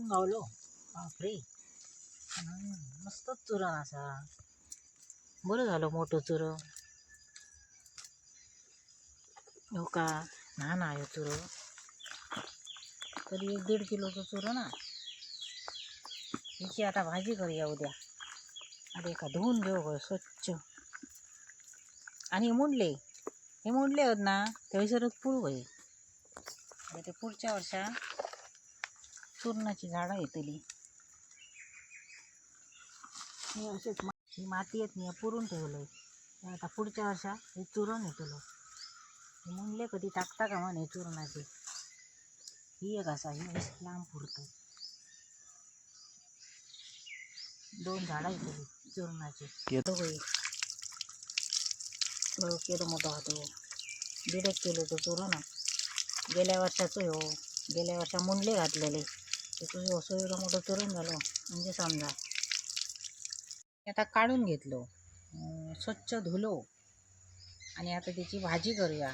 टाकून गावलो बापरे हम्म, मस्तच चुरण असा बरं झालं मोठं चुरण हो का ना ना हे चुरण तरी एक दीड किलोचं चुरण ना हिची आता भाजी करूया उद्या अरे का धुवून घेऊ गं स्वच्छ आणि मुंडले हे मुंडले आहेत ना त्या विसरत पुळू गई ते पुढच्या वर्षा चूर्णाची झाडं येतली हे असेच ही माती येत नाही पुरून ठेवलंय. आता पुढच्या वर्षा हे चुरण येतलो मुंडले कधी टाकता का म्हणे चूर्णाचे? ही एक असा ही लांब पुरतं. दोन झाडं येतली चूर्णाची. येतो हो केलं मोठं होतो. दीड एक किलोचं चुरण गेल्या वर्षाचं हो गेल्या वर्षा मुंडले घातलेले. ते तुझं असं एवढं मोठं चुरण झालं. म्हणजे समजा. आता काढून घेतलो. स्वच्छ धुलो. आणि आता त्याची भाजी करूया.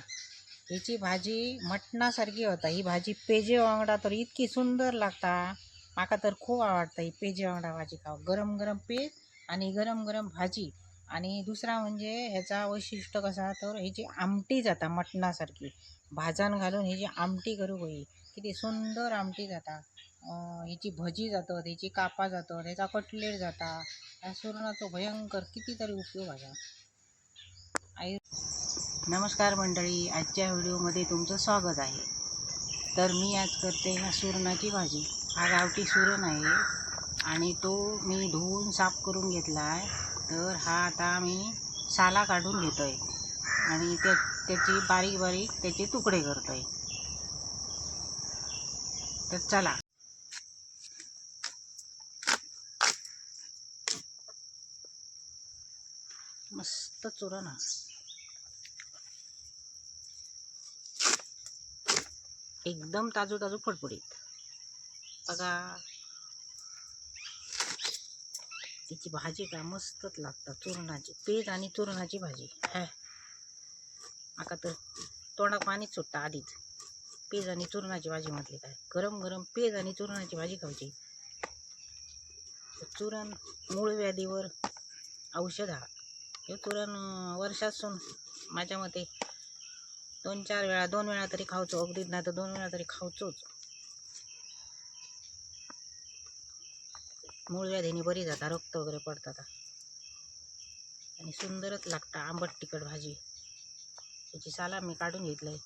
हिची भाजी मटणासारखी होता. ही भाजी पेजे वांगडा तर इतकी सुंदर लागता. माका तर खूप आवडता ही पेजे वांगडा भाजी खाव. गरम गरम पेज आणि गरम गरम भाजी. आणि दुसरा म्हणजे ह्याचा वैशिष्ट्य कसा तर ह्याची आमटी जाता मटणासारखी. भाजान घालून ह्याची आमटी करू होई किती सुंदर आमटी जाता. अं, ह्याची भजी जातात ह्याची कापा जातात ह्याचा कटलेट जाता. ह्या सुरणाचो भयंकर कितीतरी उपयोग आहे. आई नमस्कार मंडळी आजच्या व्हिडिओमध्ये तुमचं स्वागत आहे. तर मी आज करते ह्या सुरणाची भाजी. हा गावठी सुरण आहे आणि तो मी धुवून साफ करून घेतला आहे. तर हा आता मी साला काढून घेतो आहे आणि त्या त्याची बारीक बारीक त्याचे तुकडे करतो आहे तर चला. मस्त चुरण हा एकदम ताजू ताजू फडफडीत. बघा. तिची भाजी काय मस्तच लागतात चुरणाची. पेज आणि चुरणाची भाजी. है. आता तर तोंडात पाणीच सुटतं आधीच. पेज आणि चुरणाची भाजी म्हटली काय? गरम गरम पेज आणि चुरणाची भाजी खायची चुरण मूळ व्याधीवर औषध हा. हे चुरण अं, माझ्या मते दोन चार वेळा दोन वेळा तरी खाऊचो. अगदीच नाही तर दोन वेळा तरी खाऊचोच. मूळ व्याधीने बरी जाता रक्त वगैरे पडतात आणि सुंदरच लागता आंबट तिखट भाजी. त्याची साला मी काढून घेतलंय.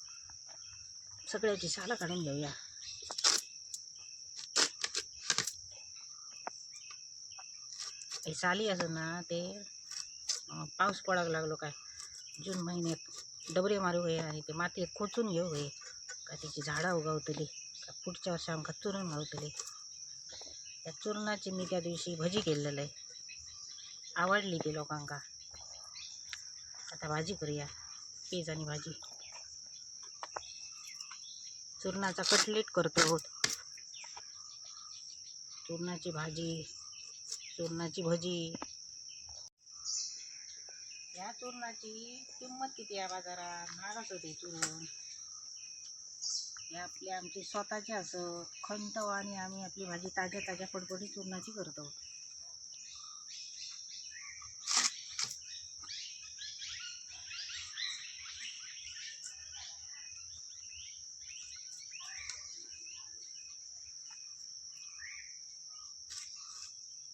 सगळ्याची साला काढून घेऊया. हे साली असं ना ते पाऊस पडायला लागलो काय? जून महिन्यात डबरे मारू हे आणि ते मातीत खोचून घेऊ हे. का त्याची झाडं उगवतली का पुढच्या वर्षी आमका चुरण घावतले त्या चुरणाची मी त्या दिवशी भजी केलेलं आहे. आवडली ती लोकांका. आता भाजी करूया पेज आणि भाजी. चुरणाचा कटलेट करतो आहोत. चुरणाची भाजी चुरणाची भजी या चुरणाची किंमत किती आहे बाजारात? महागच होते चुरण हे आपली आमची स्वतःची असं खंत आणि आम्ही आपली भाजी ताज्या ताज्या पडपडी चुरणाची करतो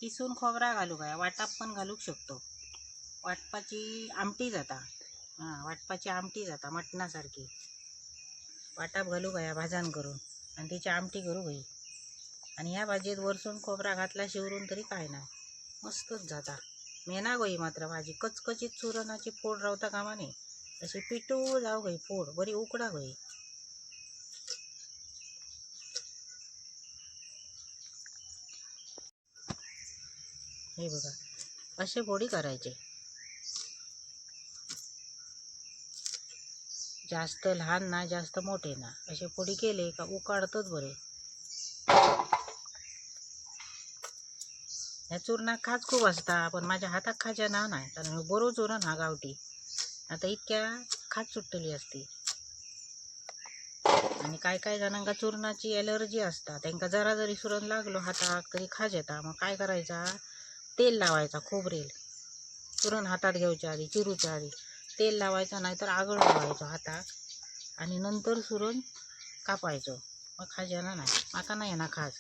किसून खोबरा घालू काय? वाटाप पण घालूक शकतो. वाटपाची आमटी जाता. हां वाटपाची आमटी जाता मटणासारखी. वाटाप घालू काय भाजण करून? आणि तिची आमटी करू गई आणि ह्या भाजीत वरसून खोबरा घातला शिवरून तरी काय नाही. मस्तच जाता. मेना गई मात्र भाजी. कचकचीत चुरणाची फोड रावता कामा नये. अशी पिटू जाऊ गई फोड. बरी उकडा गई हे बघा. असे फोडी करायचे. जास्त लहान ना जास्त मोठे ना. असे पोळी केले का उकाडतच बरे. ह्या चूरणात खाज खूप असता पण माझ्या हातात खाज्या ना नाही कारण बरो चुरण हा गावठी. आता इतक्या खाज सुटलेली असती. आणि काय काय जणांका चूर्णाची एलर्जी असता. त्यांका जरा जरी सुरण लागलो हाताक तरी खाज येता. मग काय करायचा? तेल लावायचा खोबरेल. चुरण हातात घ्यायच्या आधी चिरूच्या आधी. तेल लावायचं नाही तर आगळ लावायचो हाताक आणि नंतर सुरून कापायचो. मग खाज येणार नाही. माका नाही येणार खाज.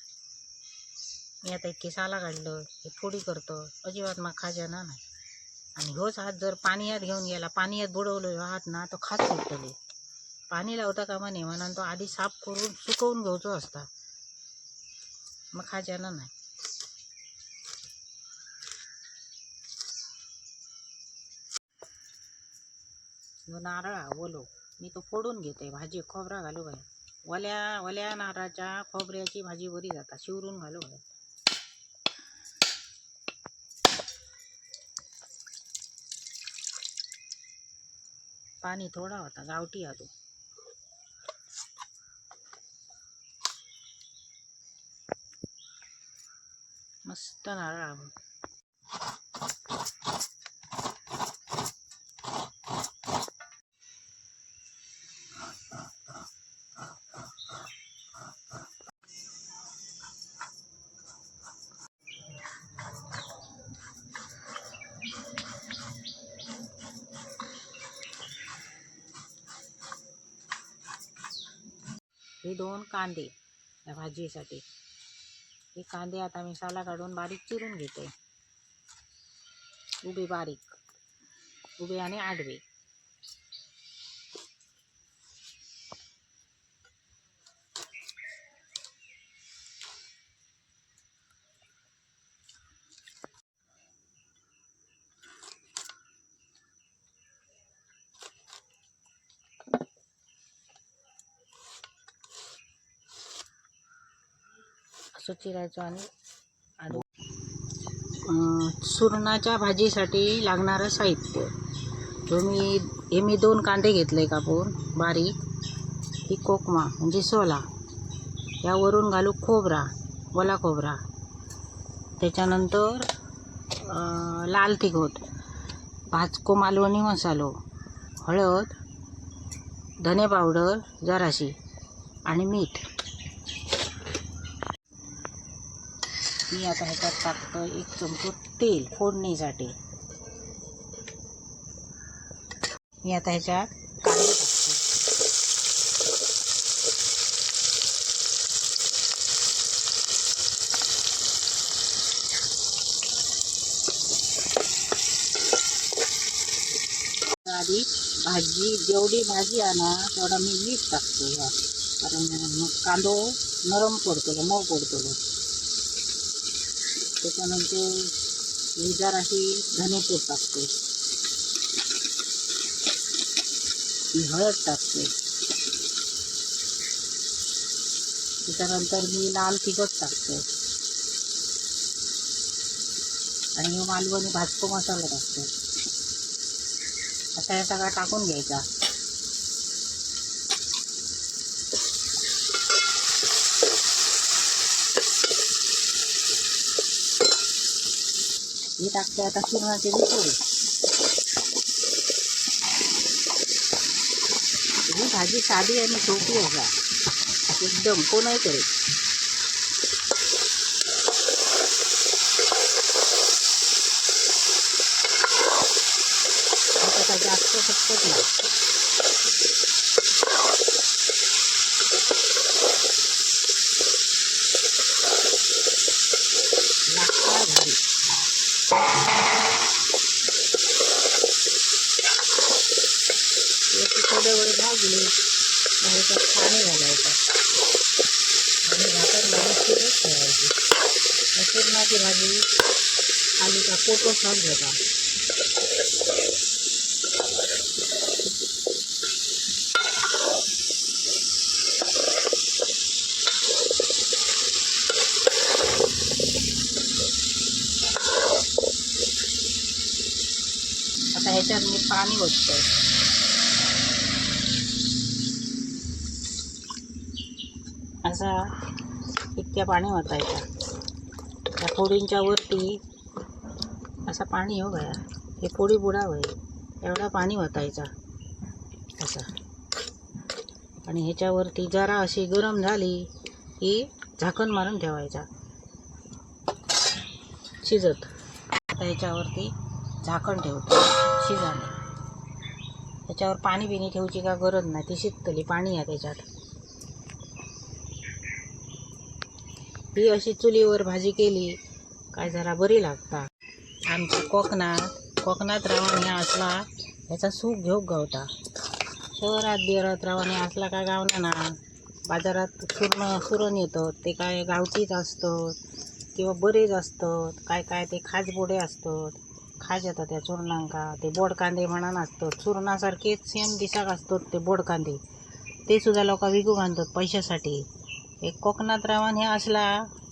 मी आता इतकी साला काढलं हे फोडी करतो. अजिबात मग खाज येणार नाही. आणि ह्योच हात जर पाण्यात घेऊन गेला पाण्यात बुडवलो ह्यो हात ना तो खाज सुटतली पाणी लावता कामा नये म्हणून तो आधी साफ करून सुकवून घ्यायचो असता. मग खाज येणार नाही. नारळ ओलो मी तो फोडून घेते भाजी खोबरा घालू काय वल्या वल्या नारळाच्या खोबऱ्याची भाजी बरी जाता. शिवरून घालू काय पाणी थोडा होता गावठी हा तो मस्त नारळ हे दोन कांदे या भाजीसाठी. हे कांदे आता मी साला काढून बारीक चिरून घेते. उभे बारीक. उभे आणि आडवे. असं चिरायचो आणि सुरणाच्या भाजीसाठी लागणारं साहित्य. तुम्ही मी हे मी दोन कांदे घेतले कापून बारीक. ही कोकमा म्हणजे सोला. यावरून घालू खोबरा ओला खोबरा. त्याच्यानंतर लाल तिखट भाजको मालवणी मसालो हळद धने पावडर जराशी आणि मीठ. मी आता ह्याच्यात टाकतो एक चमचो तेल फोडणीसाठी. मी आता ह्याच्यात कांदे टाकतो आधी भाजी जेवढी भाजी आणा तेवढा मी मीठ टाकतो ह्या कारण मग कांदो नरम पडतो मऊ पडतो. त्याच्यानंतर मी जराशी धनेपूड टाकते. मी हळद टाकते. त्याच्यानंतर मी लाल तिखट टाकते. आणि मालवणी भाजको मसाला टाकते. असा हे सगळा टाकून घ्यायचा हे टाकते आता सुरणाचे पोळी ही भाजी साधी आणि सोपी आहे का एकदम कोणही करेल आता जास्त फक्त नाही लागता घरी याची थोडे वेळ भाजली मग ह्याच्यात पाणी घालायचं आणि भाकर व्यवस्थितच ठेवायची या पुरणाची भाजी फोटो कोटो साफ घेता आता ह्याच्यात मी पाणी ओततोय. असा इतक्या पाणी वाचायचा त्या फोडींच्या वरती असा पाणी हो गया हे पोळी बुडाव आहे एवढा पाणी ओतायचा असा. आणि ह्याच्यावरती जरा अशी गरम झाली की झाकण मारून ठेवायचा. शिजत. आता ह्याच्यावरती झाकण ठेवतो. शिजाने त्याच्यावर पाणी बिणी ठेवची का गरज नाही. ती शिजतली. पाणी आहे त्याच्यात. ही अशी चुलीवर भाजी केली काय जरा बरी लागता. आमच्या कोकणात कोकणात रावण हे असला ह्याचा सूप घेऊ गावता शहरात बिरात रावण हे असला काय गावना ना? बाजारात सुरण सुरण येतं ते काय गावठीच असतं किंवा बरेच असतात काय काय ते खाजबोडे असतात खाज येतात त्या चूर्णांका ते बोड कांदे म्हणून असतात चूर्णासारखेच सेम दिसाक असतात ते बोड कांदे ते सुद्धा लोक विकू घालतात पैशासाठी. एक कोकणात रावण हे असला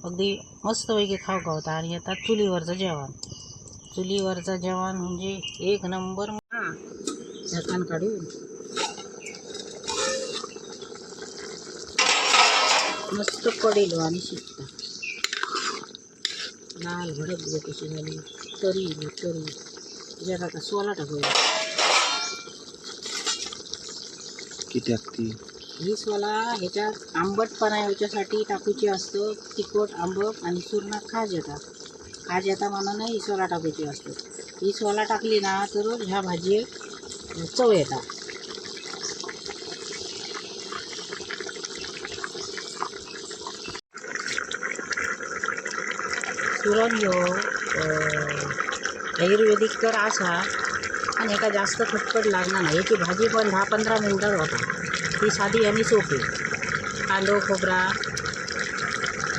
अगदी मस्तपैकी खाऊ गावता आणि येतात चुलीवरचं जेवण. चुलीवरचं जेवण म्हणजे एक नंबर झाकण काढून. मस्त पडेल आणि शिकता लाल भडक बघ कशी झाली. तरी तरी त्याच्यात आता सोला टाकूया. किती ही सोला ह्याच्यात आंबटपणा याच्यासाठी टाकूची असतं. तिखट आंबट आणि चूर्ण खाज येतात. आज येता म्हणून ही सोला टाकायची असते. ही सोला टाकली ना तर ह्या भाजी चव येतात सुरण ह्यो आयुर्वेदिक तर असा आणि एका जास्त खटपट लागणार नाही. याची भाजी पण दहा पंधरा मिनटात होता. ती साधी आणि सोपी. कांदो खोबरा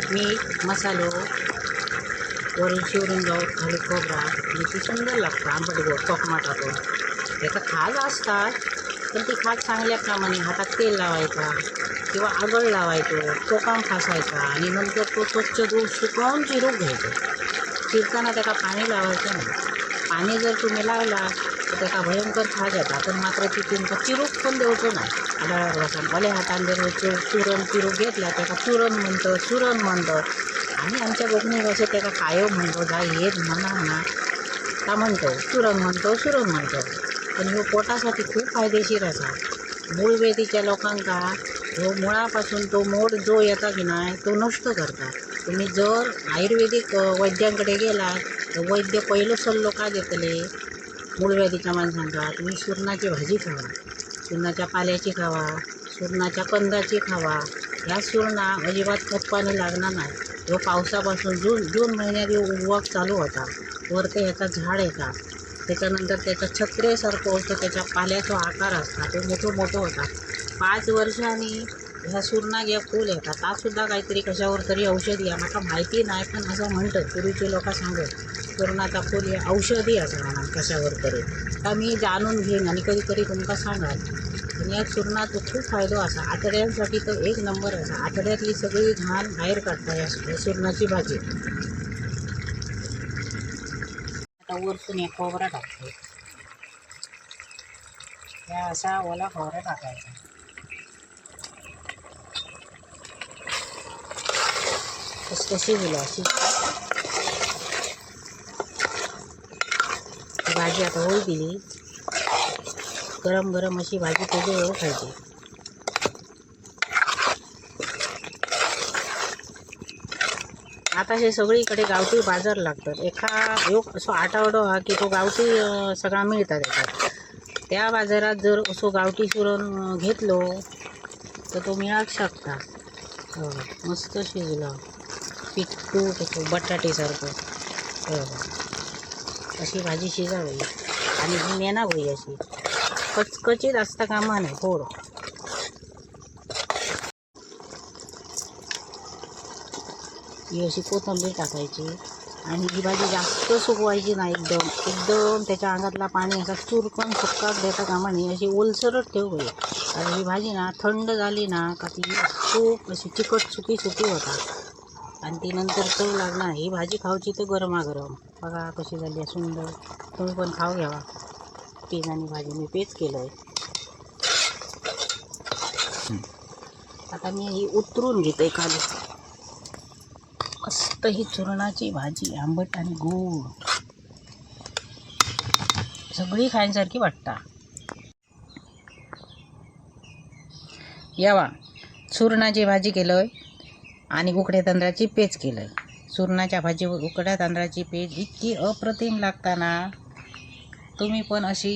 मीठ मसालो वरून शिवरून जाऊ खाली खोबरा आणि ती सुंदर लागतं आंबट गोड टोकमा टाकून. त्याचा खाज असतात पण ती खाज चांगल्याप्रमाणे हातात तेल लावायचा किंवा आगळ लावायचो टोकाम फासायचा आणि नंतर तो स्वच्छ दूध सुकवून चिरून घ्यायचो. चिरताना त्याला पाणी लावायचं नाही. पाणी जर तुम्ही लावला तर त्याचा भयंकर खाज येतात पण मात्र ती तुमचं चिरूक पण देऊचं नाही. आढळावर बसून भले हातान जर चुरण चिरूक घेतला त्याला चुरण म्हणतं चुरण म्हणतं. आणि आमच्या कोकणी भाषेत त्याला कायम म्हणतो जा येत म्हणा म्हणा. का म्हणतो चुरण म्हणतो सुरण म्हणतो. पण ह्यो पोटासाठी खूप फायदेशीर असा. मूळ वेदीच्या लोकांका ह्यो मुळापासून तो मोड जो येता की नाही तो नष्ट करता. तुम्ही जर आयुर्वेदिक वैद्यांकडे गेलात तर वैद्य पहिलं सल्लो का देतले? मूळव्याधीच्या माणसांचा तुम्ही सुरणाची भाजी खावा. सुरणाच्या पाल्याची खावा. सुरणाच्या कंदाची खावा. ह्या सुरणा अजिबात खतपाणी लागणार नाही. ह्यो पावसापासून जून जून महिन्यात ह्यो चालू होता. वर ते ह्याचा झाड येता त्याच्यानंतर त्याचं छत्रेसारखं होतं त्याच्या पाल्याचा आकार असता तो मोठं मोठं होता. पाच वर्षांनी ह्या सुरणाक या फूल येतात तासुद्धा काहीतरी कशावर तरी औषधी आहे मला माहिती नाही पण असं म्हणतात. पूर्वीचे लोक सांगत सुरणाचा फूल हे औषधी असं म्हणा कशावर तरी. का मी जाणून घेईन आणि कधीतरी तुमका सांगाल. या चूर्णाचो खूप फायदो असा आतड्यांसाठी तर एक नंबर असा आठड्यातली सगळी घाण बाहेर काढता या चूर्णाची सुरणाची भाजी. आता वरतून एक खोबरा टाकतो. या असा ओला खोबरा टाकायचा. कशी दिलं अशी? भाजी आता होई दिली. गरम गरम अशी भाजी त्याच्यावर खायची. आता हे सगळीकडे गावठी बाजार लागतात. एका योग असो आठवडो हा की तो गावठी सगळा मिळतात त्याच्यात त्या बाजारात जर असो गावठी शिरण घेतलो तर तो मिळाक शकता. हो मस्त शिजलं. पिठू त्याचं बटाटेसारखं. हो, हो अशी भाजी शिजावी. आणि ही होई अशी. कचकचीत असता कामा नाही फोड ही अशी कोथिंबीर टाकायची आणि ही भाजी जास्त सुकवायची नाही एकदम एकदम त्याच्या अंगातला पाणी असा चुरकन सुकात देता कामा नाही अशी ओलसरच ठेव गई कारण ही भाजी ना थंड झाली ना का ती खूप अशी चिकट सुकी सुकी होतात आणि ती नंतर चव लागणार ही भाजी खाऊची तर गरमागरम बघा कशी झाली आहे सुंदर तुम्ही पण खाऊ घ्यावा पेज आणि भाजी मी पेच केलं आहे आता मी ही उतरून घेते खाली. मस्त ही चुरणाची भाजी आंबट आणि गोड. सगळी खाण्यासारखी वाटता. यावा सुरणाची भाजी केलं आणि उकड्या तांदळाची पेज केलं सुरणाच्या भाजीवर उकड्या तांदळाची पेज इतकी अप्रतिम लागताना. तुम्ही पण अशी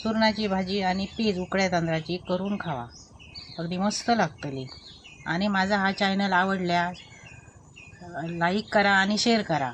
सुरणाची भाजी आणि पीज उकड्या तांदळाची करून खावा. अगदी मस्त लागतली आणि माझा हा चॅनल आवडल्यास लाईक करा आणि शेअर करा.